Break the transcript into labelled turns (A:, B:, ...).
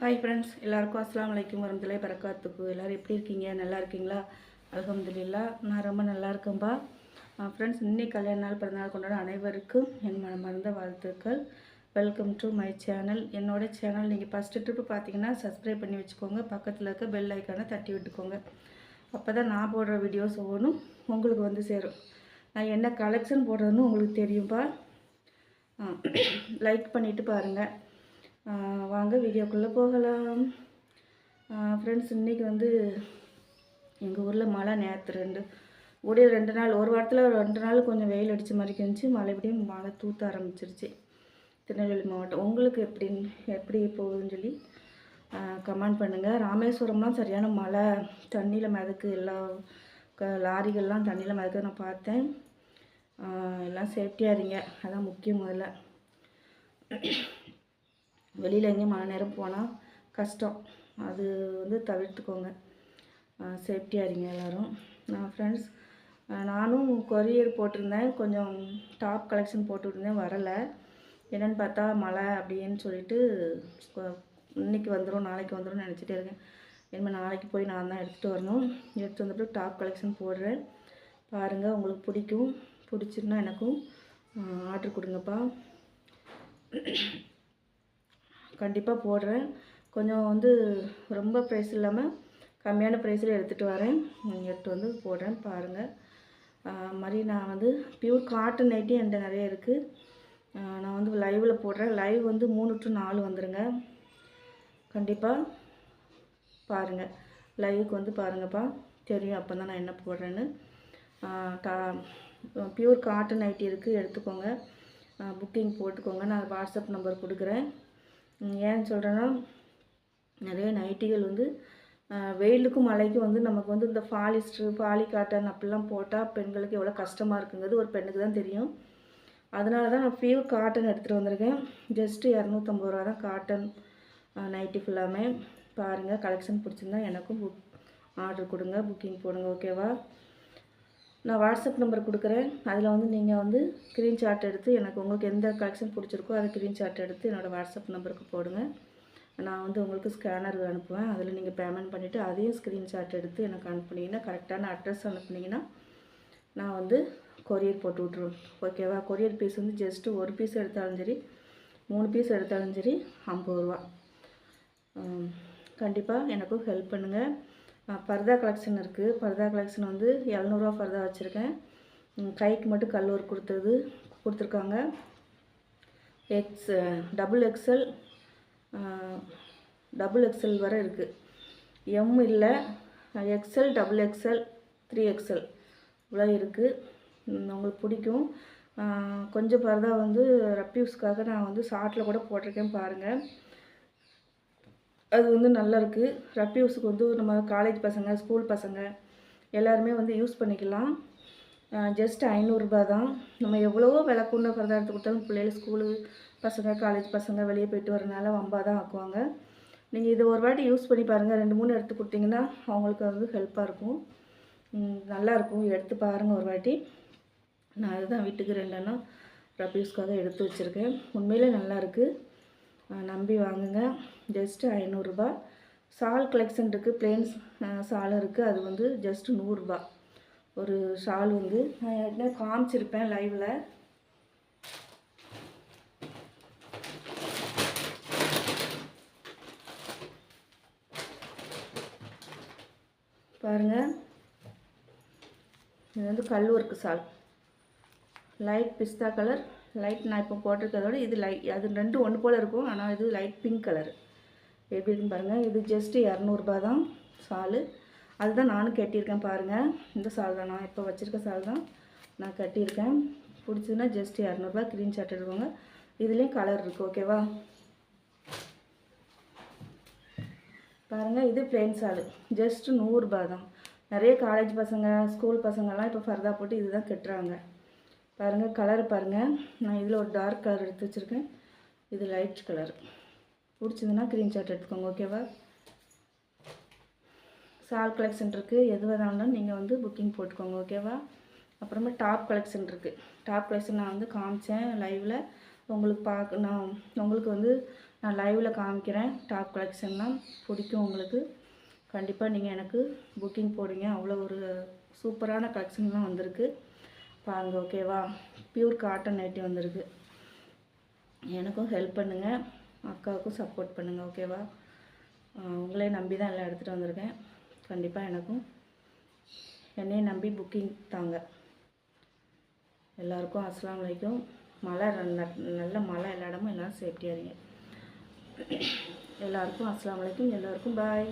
A: hi friends எல்லாருக்கும் அஸ்லாம் வலைக்கும் வரமதுலை பறக்காத்துக்கு எல்லோரும் எப்படி இருக்கீங்க நல்லா இருக்கீங்களா அலகம்துல்லா நான் ரொம்ப நல்லா இருக்கேன்பா ஃப்ரெண்ட்ஸ் இன்னைக்கு கல்யாண நாள் பிறந்தநாள் கொண்டாட அனைவருக்கும் என் மன மருந்த வாழ்த்துக்கள் வெல்கம் டு மை சேனல் என்னோட சேனல் நீங்கள் ஃபஸ்ட்டு ட்ரிப்பு பார்த்தீங்கன்னா சப்ஸ்கிரைப் பண்ணி வச்சுக்கோங்க பக்கத்தில் இருக்க பெல் ஐக்கானை தட்டி விட்டுக்கோங்க அப்போ தான் நான் போடுற வீடியோஸ் ஒவ்வொன்றும் உங்களுக்கு வந்து சேரும் நான் என்ன கலெக்ஷன் போடுறதுன்னு உங்களுக்கு தெரியும்பா லைக் பண்ணிவிட்டு பாருங்கள் வாங்க வீடியோக்குள்ளே போகலாம் ஃப்ரெண்ட்ஸ் இன்றைக்கி வந்து எங்கள் ஊரில் மழை நேற்று ரெண்டு ஓடி ரெண்டு நாள் ஒரு வாரத்தில் ரெண்டு நாள் கொஞ்சம் வெயில் அடித்த மாதிரி இருந்துச்சு மழைப்படியும் மழை தூத்த ஆரம்பிச்சிருச்சு திருநெல்வேலி மாவட்டம் உங்களுக்கு எப்படின்னு எப்படி போகுதுன்னு சொல்லி கமெண்ட் பண்ணுங்கள் ராமேஸ்வரம்லாம் சரியான மழை தண்ணியில் மிதக்கு எல்லா க லாரிகள்லாம் தண்ணியில் மிதக்க நான் பார்த்தேன் எல்லாம் சேஃப்டியாக இருங்க அதான் முக்கியம் முதல்ல வெளியில் எங்கேயும் மழை நேரம் போனால் கஷ்டம் அது வந்து தவிர்த்துக்கோங்க சேஃப்டியாக இருங்க எல்லோரும் நான் ஃப்ரெண்ட்ஸ் நானும் கொரியர் போட்டிருந்தேன் கொஞ்சம் டாப் கலெக்ஷன் போட்டுருந்தேன் வரலை என்னென்னு பார்த்தா மழை அப்படின்னு சொல்லிட்டு இன்றைக்கி வந்துடும் நாளைக்கு வந்துடும் நினச்சிட்டே இருக்கேன் இனிமேல் நாளைக்கு போய் நான் தான் எடுத்துகிட்டு வரணும் எடுத்துகிட்டு வந்துட்டு டாப் கலெக்ஷன் போடுறேன் பாருங்கள் உங்களுக்கு பிடிக்கும் பிடிச்சிருந்தா எனக்கும் ஆர்டர் கொடுங்கப்பா கண்டிப்பாக போடுறேன் கொஞ்சம் வந்து ரொம்ப ப்ரைஸ் இல்லாமல் கம்மியான ப்ரைஸில் எடுத்துகிட்டு வரேன் எடுத்து வந்து போடுறேன் பாருங்கள் மாதிரி நான் வந்து பியூர் காட்டன் நைட்டி என்கிட்ட நிறைய இருக்குது நான் வந்து லைவில் போடுறேன் லைவ் வந்து மூணு டு நாலு வந்துடுங்க கண்டிப்பாக பாருங்கள் லைவுக்கு வந்து பாருங்கப்பா தெரியும் அப்போ தான் நான் என்ன போடுறேன்னு டா பியூர் காட்டன் நைட்டி இருக்குது எடுத்துக்கோங்க புக்கிங் போட்டுக்கோங்க நான் வாட்ஸ்அப் நம்பர் கொடுக்குறேன் ஏன்னு சொல்கிறேன்னா நிறைய நைட்டிகள் வந்து வெயிலுக்கும் மழைக்கும் வந்து நமக்கு வந்து இந்த ஃபாலிஸ்ட்ரு ஃபாலி காட்டன் அப்படிலாம் போட்டால் பெண்களுக்கு எவ்வளோ கஷ்டமாக இருக்குங்கிறது ஒரு பெண்ணுக்கு தான் தெரியும் அதனால தான் நான் பியூர் காட்டன் எடுத்துகிட்டு வந்திருக்கேன் ஜஸ்ட்டு இரநூத்தம்பது ரூபா தான் காட்டன் நைட்டி ஃபுல்லாமே பாருங்கள் கலெக்ஷன் பிடிச்சிருந்தா எனக்கும் புக் ஆர்டர் கொடுங்க புக்கிங் போடுங்க ஓகேவா நான் வாட்ஸ்அப் நம்பர் கொடுக்குறேன் அதில் வந்து நீங்கள் வந்து ஸ்க்ரீன்ஷாட் எடுத்து எனக்கு உங்களுக்கு எந்த கலெக்ஷன் பிடிச்சிருக்கோ அதை ஸ்க்ரீன்ஷாட் எடுத்து என்னோடய வாட்ஸ்அப் நம்பருக்கு போடுங்க நான் வந்து உங்களுக்கு ஸ்கேனர் அனுப்புவேன் அதில் நீங்கள் பேமெண்ட் பண்ணிவிட்டு அதையும் ஸ்க்ரீன்ஷாட் எடுத்து எனக்கு அனுப்புனீங்கன்னா கரெக்டான அட்ரஸ் அனுப்புனீங்கன்னா நான் வந்து கொரியர் போட்டு விட்ருவேன் ஓகேவா கொரியர் பீஸ் வந்து ஜஸ்ட்டு ஒரு பீஸ் எடுத்தாலும் சரி மூணு பீஸ் எடுத்தாலும் சரி ஐம்பது ரூபா கண்டிப்பாக எனக்கும் ஹெல்ப் பண்ணுங்கள் பர்தா கலெக்ஷன் இருக்குது பர்தா கலெக்ஷன் வந்து எழுநூறுவா பர்தா வச்சுருக்கேன் கைக்கு மட்டும் கல் ஒர்க் கொடுத்தது கொடுத்துருக்காங்க X double XL double XL வரை இருக்குது எம் இல்லை XL double XL three XL இவ்வளோ இருக்குது உங்களுக்கு பிடிக்கும் கொஞ்சம் பரதா வந்து ரப்பியூஸ்க்காக நான் வந்து ஷார்ட்டில் கூட போட்டிருக்கேன் பாருங்கள் அது வந்து நல்லா இருக்குது ரப் யூஸுக்கு வந்து நம்ம காலேஜ் பசங்க ஸ்கூல் பசங்க எல்லாருமே வந்து யூஸ் பண்ணிக்கலாம் ஜஸ்ட் ஐநூறுரூபா தான் நம்ம எவ்வளவோ விலை கூண்ட எடுத்து கொடுத்தாலும் பிள்ளைகள் ஸ்கூலு பசங்க காலேஜ் பசங்க வெளியே போயிட்டு வரனால வம்பாக தான் ஆக்குவாங்க நீங்கள் இதை ஒரு வாட்டி யூஸ் பண்ணி பாருங்கள் ரெண்டு மூணு எடுத்து கொடுத்தீங்கன்னா அவங்களுக்கு வந்து ஹெல்ப்பாக இருக்கும் நல்லாயிருக்கும் எடுத்து பாருங்கள் ஒரு வாட்டி நான் அதுதான் வீட்டுக்கு ரெண்டெண்ணம் ரப் யூஸ்க்காக எடுத்து வச்சுருக்கேன் உண்மையிலே நல்லாயிருக்கு நம்பி வாங்குங்க ஜஸ்ட்டு ஐநூறுரூபா சால் கலெக்ஷன் இருக்குது பிளேன்ஸ் சால் இருக்குது அது வந்து ஜஸ்ட்டு நூறுரூபா ஒரு ஷால் வந்து நான் ஏற்கனவே காமிச்சிருப்பேன் லைவில் பாருங்கள் இது வந்து கல் ஒர்க்கு சால் லைட் பிஸ்தா கலர் லைட் நான் இப்போ போட்டிருக்கிறதோட இது லைட் அது ரெண்டு ஒன்று போல் இருக்கும் ஆனால் இது லைட் பிங்க் கலர் எப்படின்னு பாருங்கள் இது ஜஸ்ட்டு இரநூறுபா தான் சாலு அதுதான் நானும் கட்டியிருக்கேன் பாருங்கள் இந்த சால் தான் நான் இப்போ வச்சுருக்க சால் தான் நான் கட்டியிருக்கேன் பிடிச்சதுன்னா ஜஸ்ட்டு இரநூறுபா க்ரீன் ஷர்ட் எடுக்கோங்க இதுலேயும் கலர் இருக்குது ஓகேவா பாருங்கள் இது பிளெயின் சாலு ஜஸ்ட்டு நூறுரூபா தான் நிறைய காலேஜ் பசங்க ஸ்கூல் பசங்கள்லாம் இப்போ ஃபர்தா போட்டு இதுதான் கட்டுறாங்க பாருங்கள் கலர் பாருங்கள் நான் இதில் ஒரு டார்க் கலர் எடுத்து வச்சுருக்கேன் இது லைட் கலர் க்ரீன் சாட் எடுத்துக்கோங்க ஓகேவா சால் கலெக்ஷன் இருக்குது எது வேணாலும் நீங்கள் வந்து புக்கிங் போட்டுக்கோங்க ஓகேவா அப்புறமா டாப் கலெக்ஷன் இருக்குது டாப் கலெக்ஷன் நான் வந்து காமிச்சேன் லைவில் உங்களுக்கு பார்க்க நான் உங்களுக்கு வந்து நான் லைவில் காமிக்கிறேன் டாப் கலெக்ஷன்லாம் பிடிக்கும் உங்களுக்கு கண்டிப்பாக நீங்கள் எனக்கு புக்கிங் போடுங்க அவ்வளோ ஒரு சூப்பரான கலெக்ஷன்லாம் வந்திருக்கு பாருங்கள் ஓகேவா ப்யூர் காட்டன் நைட்டி வந்திருக்கு எனக்கும் ஹெல்ப் பண்ணுங்கள் அக்காவுக்கும் சப்போர்ட் பண்ணுங்கள் ஓகேவா உங்களே நம்பி தான் எல்லாம் எடுத்துகிட்டு வந்திருக்கேன் கண்டிப்பாக எனக்கும் என்னையும் நம்பி புக்கிங் தாங்க எல்லாருக்கும் அஸ்லாம் வலைக்கும் மழை நல்ல மழை எல்லா இடமும் எல்லாம் சேஃப்டியாக இருங்க எல்லாருக்கும் அஸ்லாம் வலைக்கும் எல்லாருக்கும் பாய்